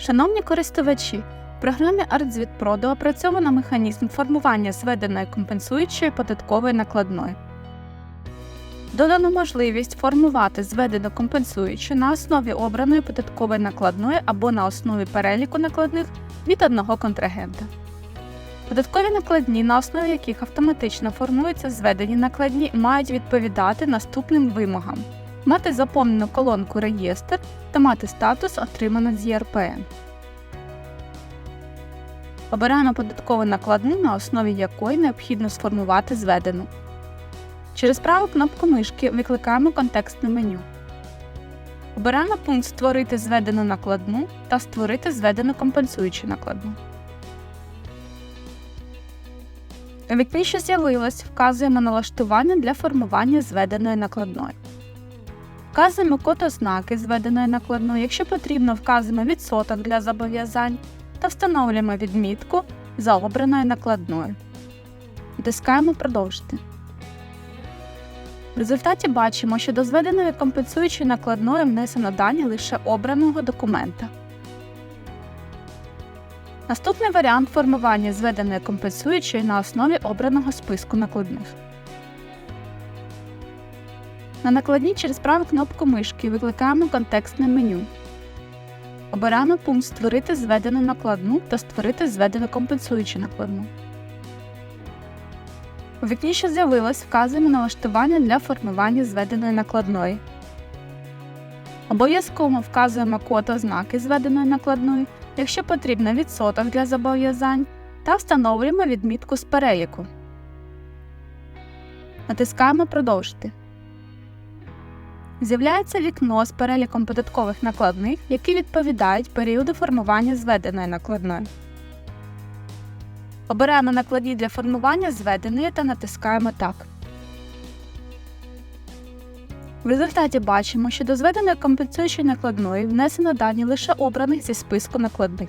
Шановні користувачі, в програмі ArtZvit доопрацьовано механізм формування зведеної компенсуючої податкової накладної. Додано можливість формувати зведену компенсуючу на основі обраної податкової накладної або на основі переліку накладних від одного контрагента. Податкові накладні, на основі яких автоматично формуються зведені накладні, мають відповідати наступним вимогам: мати заповнену колонку реєстр та мати статус отримано з ЄРПН. Обираємо податкову накладну, на основі якої необхідно сформувати зведену. Через праву кнопку мишки викликаємо контекстне меню. Обираємо пункт Створити зведену накладну та Створити зведену компенсуючу накладну. У вікні, що з'явилось, вказуємо налаштування для формування зведеної накладної. Вказуємо код ознаки зведеної накладної, якщо потрібно, вказуємо відсоток для зобов'язань та встановлюємо відмітку за обраною накладною. Натискаємо Продовжити. В результаті бачимо, що до зведеної компенсуючої накладної внесено дані лише обраного документа. Наступний варіант формування зведеної компенсуючої на основі обраного списку накладних. На накладній через праву кнопку мишки викликаємо контекстне меню. Обираємо пункт Створити зведену накладну та Створити зведену компенсуючу накладну. У вікні, що з'явилось, вказуємо налаштування для формування зведеної накладної. Обов'язково вказуємо код ознаки зведеної накладної, якщо потрібно відсоток для зобов'язань, та встановлюємо відмітку з переліку. Натискаємо Продовжити. З'являється вікно з переліком податкових накладних, які відповідають періоду формування зведеної накладної. Обираємо накладні для формування зведеної та натискаємо Так. В результаті бачимо, що до зведеної компенсуючої накладної внесено дані лише обраних зі списку накладних.